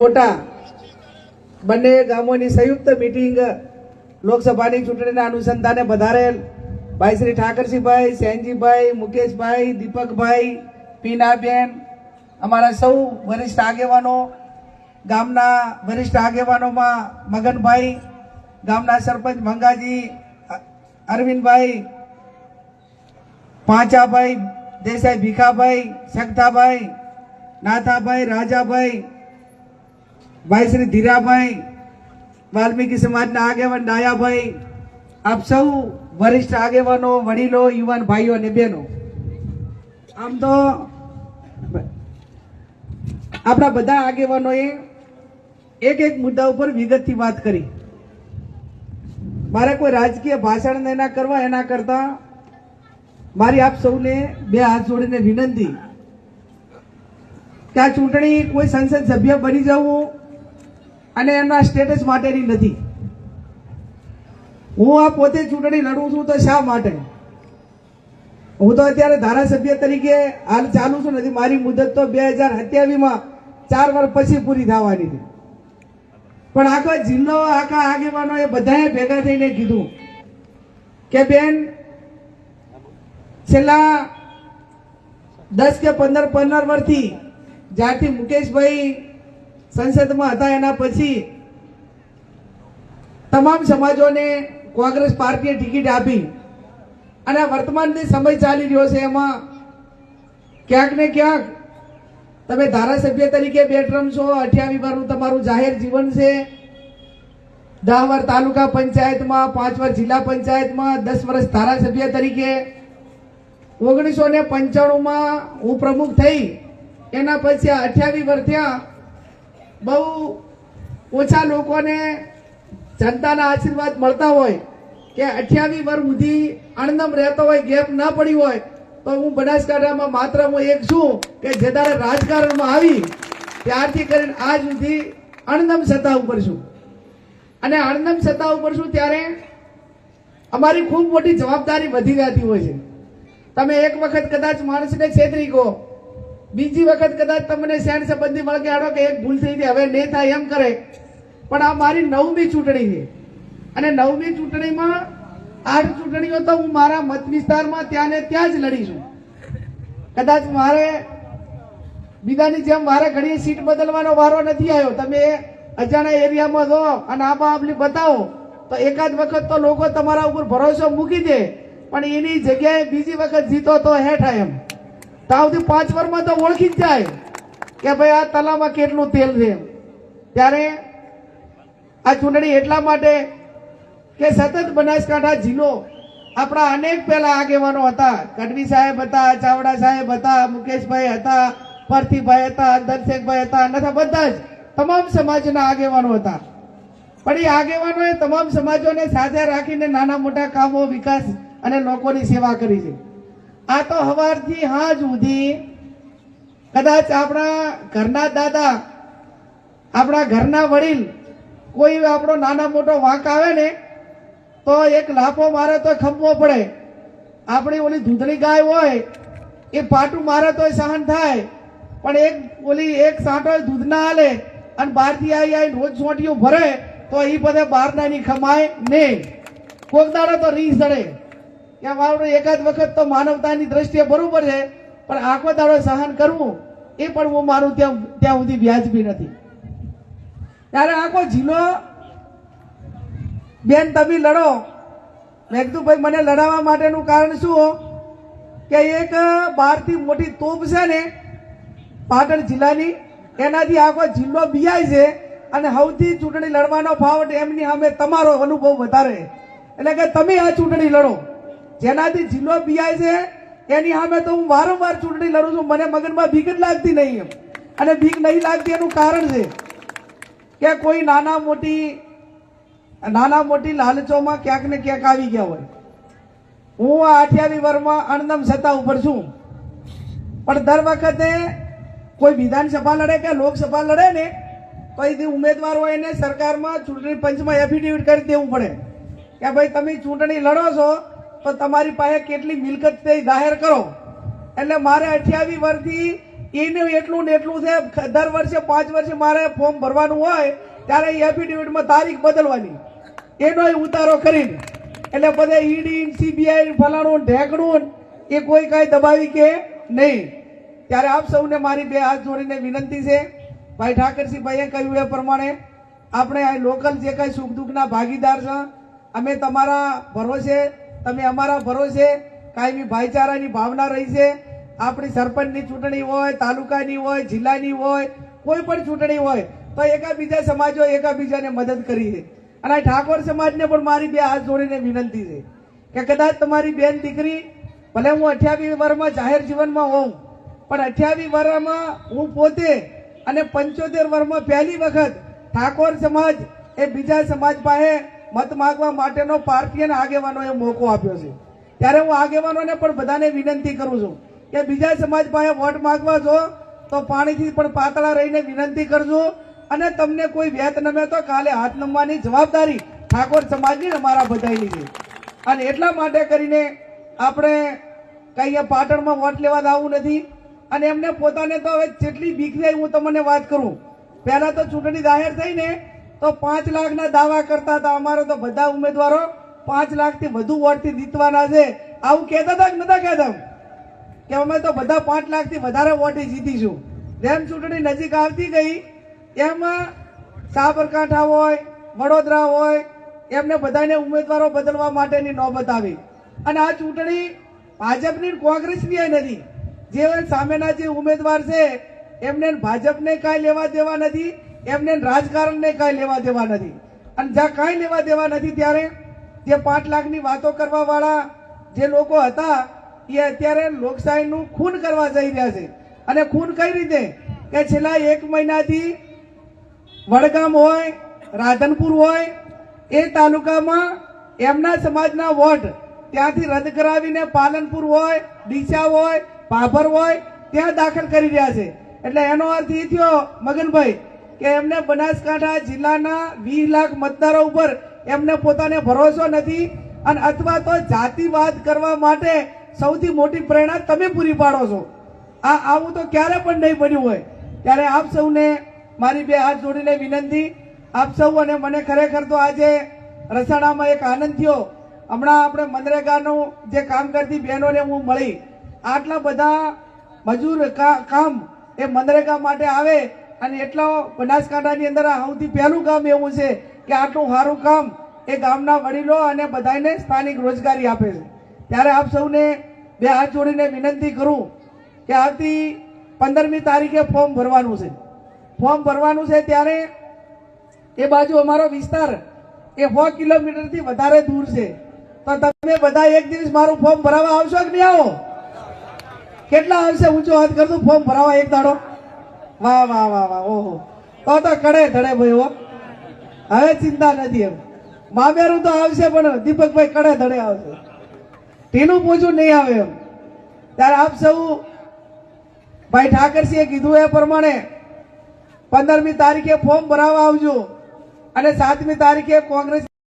મોટા બંને ગામોની સંયુક્ત મિટિંગ લોકસભાની ચૂંટણીના અનુસંધાને વધારેલ ભાઈ શ્રી ઠાકરસિંહભાઈ સેનજીભાઈ, મુકેશભાઈ, દીપકભાઈ, પીનાબેન, અમારા સૌ વરિષ્ઠ આગેવાનો, ગામના વરિષ્ઠ આગેવાનોમાં મગનભાઈ, ગામના સરપંચ મંગાજી, અરવિંદભાઈ, પાંચાભાઈ, દેસાઈ ભીખાભાઈ સગતાભાઈ નાથાભાઈ, રાજાભાઈ ભાઈ શ્રી ધીરાભાઈ વાલ્મીકી સમાજના આગેવાન ડાયાભાઈ આપ સૌ વરિષ્ઠ આગેવાનો વડીલો યુવાન ભાઈઓ અને બહેનો આમ તો આપણા બધા આગેવાનોએ એક એક મુદ્દા ઉપર વિગતથી વાત કરી મારે કોઈ રાજકીય ભાષણ એના કરવા એના કરતા મારી આપ સૌને બે હાથ જોડીને વિનંતી કે આ ચૂંટણી કોઈ સંસદ સભ્ય બની જવું અને એમના સ્ટેટસ માટેની નથી. હું આ પોતે ચૂંટણી લડું છું તો શા માટે? હું તો અત્યારે ધારાસભ્ય તરીકે હાલ ચાલુ છું, નથી, મારી મુદત તો બે હજાર સત્યાવીસમાં ચાર વર્ષ પછી પૂરી થવાની છે. પણ આખો જિલ્લો, આખા આગેવાનો એ બધાએ ભેગા થઈને કીધું કે બેન, છેલ્લા દસ કે પંદર પંદર વર્ષથી જ્યારથી મુકેશભાઈ સંસદમાં હતા એના પછી તમામ સમાજોને કોંગ્રેસ પાર્ટીએ ટિકિટ આપી. અને વર્તમાન જે સમય ચાલી રહ્યો છે એમાં ક્યાંક ને ક્યાંક તમે ધારાસભ્ય તરીકે બે ટર્મ છો અઠ્યાવી વર્ષનું તમારું જાહેર જીવન છે. દહ વાર તાલુકા પંચાયતમાં, પાંચ વાર જિલ્લા પંચાયતમાં, દસ વર્ષ ધારાસભ્ય તરીકે. ઓગણીસો ને પંચાણુંમાં હું પ્રમુખ થઈ. એના પછી આ અઠ્યાવીસ વર્ષ થયા બહુ ઓછા લોકોને જનતાના આશીર્વાદ મળતા હોય કે અઠ્યાવીસ વર્ષ સુધી અણનમ રહેતો હોય, ગેપ ના પડી હોય, તો હું બનાસકાંઠામાં માત્ર હું એક છું કે જે તારે રાજકારણમાં આવી, ત્યારથી કરીને આજ સુધી અણનમ સત્તા ઉપર છું. અને અણનમ સત્તા ઉપર છું ત્યારે અમારી ખૂબ મોટી જવાબદારી વધી જતી હોય છે. તમે એક વખત કદાચ માણસને છેતરી કહો બીજી વખત કદાચ તમને શેણ સંબંધી મળે આડો કે એક ભૂલ થઈ હતી હવે નહીં થાય એમ કરે. પણ આ મારી નવમી ચૂંટણી છે. અને નવમી ચૂંટણીમાં આઠ ચૂંટણીઓ તો હું મારા મત વિસ્તારમાં ત્યાં ને ત્યાં જ લડીશું કદાચ મારે બીજાની જેમ મારે ઘણી સીટ બદલવાનો વારો નથી આવ્યો. તમે અજાણા એરિયામાં જો અને આબા આબલી બતાવો, તો એકાદ વખત તો લોકો તમારા ઉપર ભરોસો મૂકી દે. પણ એની જગ્યાએ બીજી વખત જીતો તો હેઠા એમ. તાવથી પાંચ વર્ષમાં તો ઓળખી જ જાય કે ભાઈ આ તલામાં કેટલું તેલ છે. ત્યારે આ ચૂંટણી એટલા માટે કે સતત બનાસકાંઠા જિલ્લો આપણા અનેક પહેલા આગેવાનો હતા. કડવી સાહેબ હતા, ચાવડા સાહેબ હતા, મુકેશભાઈ હતા, પરથીભાઈ હતા દર્શેકભાઈ હતા, અન્યથા બધા જ તમામ સમાજના આગેવાનો હતા. પણ એ આગેવાનોએ તમામ સમાજોને સાથે રાખીને નાના મોટા કામો, વિકાસ અને લોકોની સેવા કરી છે. આ તો હવારથી હાજ સુધી કદાચ આપણા ઘરના દાદા, આપણા ઘરના વડીલ કોઈ આપણો નાના મોટો વાંક આવે ને, તો એક લાફો મારે તો ખંભવો પડે. આપણી ઓલી દૂધની ગાય હોય, એ પાટું મારે તો સહન થાય. પણ એક ઓલી એક સાંટો દૂધ ના હાલે અને બહારથી આવી આવી રોજ સોંટીઓ ભરે, તો એ બધે બહારના ની ખમાય નહીં. કોક દાડો તો રીસ ચડે કે વાવડે એકાદ વખત તો માનવતાની દ્રષ્ટિએ બરોબર છે, પણ આખો દાડો સહન કરવું, એ પણ હું મારું ત્યાં ત્યાં સુધી વ્યાજબી નથી. ત્યારે આખો જિલ્લો, બેન તમે લડો. મેં કીધું ભાઈ મને લડાવવા માટેનું કારણ શું કે એક બહારથી મોટી તોપ છે ને, પાટણ જિલ્લાની, એનાથી આખો જિલ્લો બિયાય છે અને સૌથી ચૂંટણી લડવાનો ફાવટ એમની સામે તમારો અનુભવ વધારે. એટલે કે તમે આ ચૂંટણી લડો. જેનાથી જિલ્લો બિયાય છે, એની સામે તો હું વારંવાર ચૂંટણી લડું છું. મને મગજમાં ભીખ જ લાગતી નહીં એમ. અને ભીખ નહીં લાગતી એનું કારણ છે કે કોઈ નાના મોટી નાના મોટી લાલચોમાં ક્યાંક ને ક્યાંક આવી ગયા હોય. હું આ અઠ્યાવી વર્ષમાં અણનમ સત્તા ઉપર છું. પણ દર વખતે કોઈ વિધાનસભા લડે કે લોકસભા લડે ને, તો એ ઉમેદવાર હોય એને સરકારમાં ચૂંટણી પંચમાં એફિડેવિટ કરી દેવું પડે. કે ભાઈ, તમે ચૂંટણી લડો છો તો તમારી પાસે કેટલી મિલકત તે જાહેર કરો. એટલે મારે અઠ્યાવીસ વર્ષથી એનું એટલું ને એટલું છે દર વર્ષે પાંચ વર્ષે મારે ફોર્મ ભરવાનું હોય, ત્યારે એફિડેવિટમાં તારીખ બદલવાની. એનો ઉતારો કરીને. એટલે બધે ઈડી, સીબીઆઈ, ફલાણું, ઢેકણું, એ કોઈ કાંઈ દબાવી કે નહીં. ત્યારે આપ સૌને મારી બે હાથ જોડીને વિનંતી છે. ભાઈ ઠાકરસિંહ ભાઈએ કહ્યું એ પ્રમાણે, આપણે આ લોકલ જે કાંઈ સુખ દુઃખના ભાગીદાર છે, અમે તમારા ભરોસે તમે અમારા ભરોસે કાયમી ભાઈચારાની ભાવના રહી છે. આપણી સરપંચની ચૂંટણી હોય, તાલુકાની હોય, જિલ્લાની હોય, કોઈ પણ ચૂંટણી હોય, તો એકાબીજા સમાજો એકાબીજાને મદદ કરી છે. અને ઠાકોર સમાજને પણ મારી બે હાથ જોડીને વિનંતી છે કે કદાચ તમારી બેન દીકરી, ભલે હું અઠ્યાવીસ વર્ષમાં જાહેર જીવનમાં હોઉં, પણ અઠ્યાવીસ વર્ષમાં હું પોતે અને પંચોતેર વર્ષમાં પહેલી વખત ઠાકોર સમાજ એ બીજા સમાજ પાસે મત માગવા માટેનો પાર્ટી અને આગેવાનોએ મોકો આપ્યો છે. ત્યારે હું આગેવાનોને પણ બધાને વિનંતી કરું છું કે બીજા સમાજ પાસે વોટ માગવા છો તો પાણીથી પણ પાતળા રહીને વિનંતી કરજો અને તમને કોઈ વેત નમે તો કાલે હાથ નમવાની જવાબદારી ઠાકોર સમાજની અમારા બધાની છે. અને એટલા માટે કરીને આપણે કઈ પાટણમાં વોટ લેવા આવું નથી. અને એમને પોતાને તો હવે જેટલી બીક છે હું તમને વાત કરું. પહેલાં તો ચૂંટણી જાહેર થઈ ને તો પાંચ લાખના દાવા કરતા હતા. અમારે તો બધા ઉમેદવારો પાંચ લાખથી વધુ વોટથી જીતવાના છે. આવું કહેતા હતા કે નતા કહેતા? કે અમે તો બધા પાંચ લાખથી વધારે વોટે જીતીશું. જેમ ચૂંટણી નજીક આવતી ગઈ. એમ સાબરકાંઠા હોય, વડોદરા હોય, એમને બધાને ઉમેદવારો બદલવા માટેની નોબત આવી. અને આ ચૂંટણી ભાજપની કોંગ્રેસની નથી. જે સામેના જે ઉમેદવાર છે, એમને ભાજપને કાંઈ લેવા દેવા નથી. એમને રાજકારણને કાંઈ લેવા દેવા નથી. અને જ્યાં કાંઈ લેવા દેવા નથી ત્યારે જે પાંચ લાખની વાતો કરવા વાળા જે લોકો હતા, એ અત્યારે લોકશાહીનું ખૂન કરવા જઈ રહ્યા છે. અને ખૂન કઈ રીતે? કે છેલ્લા એક મહિનાથી વડગામ હોય, રાધનપુર હોય, એ તાલુકામાં એમના સમાજના વોટ ત્યાંથી રદ કરાવીને પાલનપુર હોય, ડીસા હોય ભાભર હોય, ત્યાં દાખલ કરી રહ્યા છે. એટલે એનો અર્થ એ થયો, મગનભાઈ કે એમને બનાસકાંઠા જિલ્લાના વીસ લાખ મતદારો ઉપર એમને પોતાને ભરોસો નથી અને અથવા તો જાતિવાદ કરવા માટે સૌથી મોટી પ્રેરણા તમે પૂરી પાડો છો. આ આવું તો ક્યારે પણ નહીં બન્યું હોય. ત્યારે આપ સૌને મારી બે હાથ જોડીને વિનંતી. આપ સૌ અને મને ખરેખર તો આજે રસાણામાં એક આનંદ થયો. હમણાં આપણે મનરેગાનું જે કામ કરતી બહેનોને હું મળી. આટલા બધા મજૂર કામ એ મનરેગા માટે આવે અને એટલો બનાસકાંઠાની અંદર આ સૌથી પહેલું કામ એવું છે કે આટલું સારું કામ એ ગામના વડીલો અને બધાને સ્થાનિક રોજગારી આપે છે. ત્યારે આપ સૌને બે હાથ જોડીને વિનંતી કરું કે આવતી પંદરમી તારીખે ફોર્મ ભરવાનું છે. ફોર્મ ભરવાનું છે ત્યારે એ બાજુ અમારો વિસ્તાર એ સો કિલોમીટરથી વધારે દૂર છે. તો તમે બધા એક દિવસ મારું ફોર્મ ભરાવા આવશો કે નહીં આવો? કેટલા આવશે? ઊંચો હાથ કરશું ફોર્મ ભરાવા એક દાડો. વાહ વાહ વાહ વાહ, ઓહો. તો તો કડે ધડે ભાઈ હવે ચિંતા નથી એમ. મામેરું તો આવશે પણ દીપકભાઈ કડે ધડે આવશે. ટીનું પૂછું નહીં આવે એમ. ત્યારે આપ સૌ ભાઈ ઠાકરસિંહે કીધું એ પ્રમાણે પંદરમી તારીખે ફોર્મ ભરાવા આવજો અને સાતમી તારીખે કોંગ્રેસ